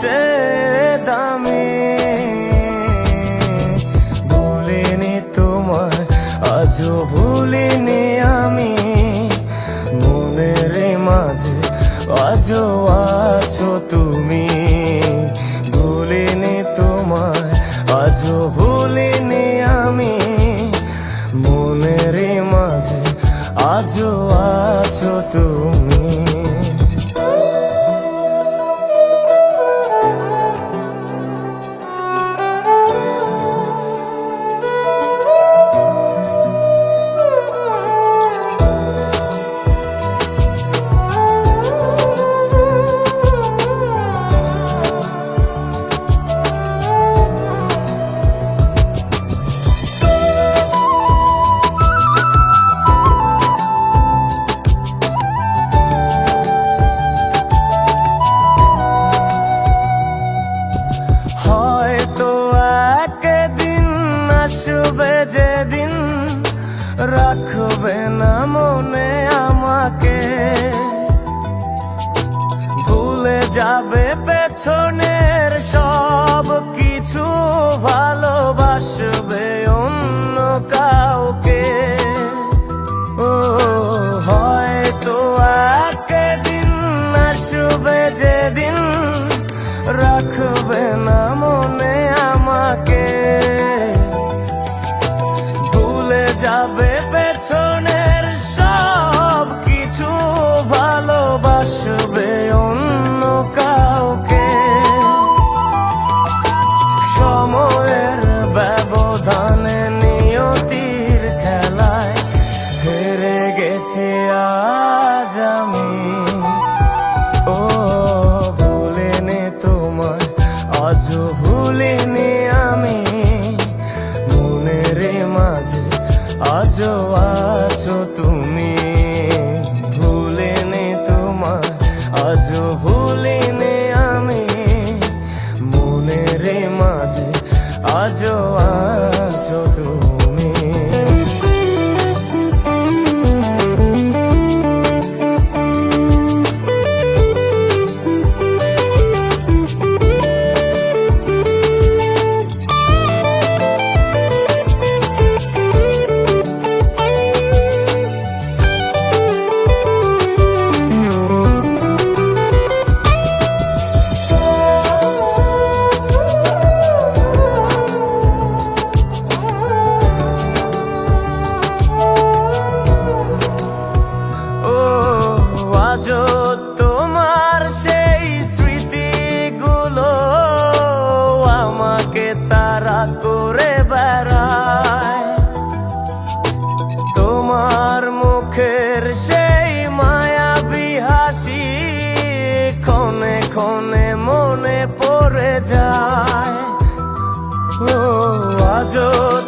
সবচেয়ে দামি। ভুলিনি তোমায় আজও ভুলিনি আমি। মনের মাঝে আজও আসবে যেদিন রাখবে না মনে আমাকে। ভুলে যাবে পেছনের সব কিছু ভালোবাসবে অন্য কাউকে। ভালোবাসবে অন্য কাউকে। সময়ের ব্যবধানে নিয়তির খেলায় হেরে গেছি আজ আমি। ও ভুলিনি তোমায় আজও ভুলিনি আমি। মনের মাঝে আজও আছো আজও আছো আজও তোমার সেই স্মৃতিগুলো আমাকে তারা করে বেড়ায়। তোমার মুখের সেই মায়াবী হাসি ক্ষণে ক্ষণে মনে পড়ে যায়। ও, আজও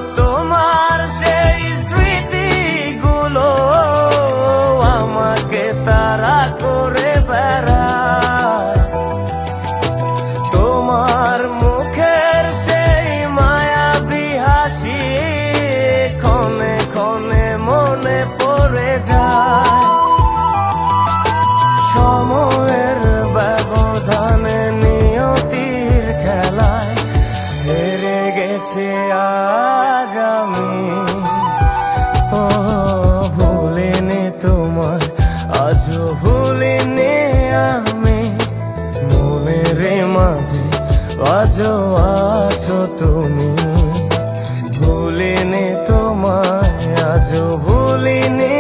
আজও আছো তুমি। ভুলিনি তোমায় আজও ভুলিনি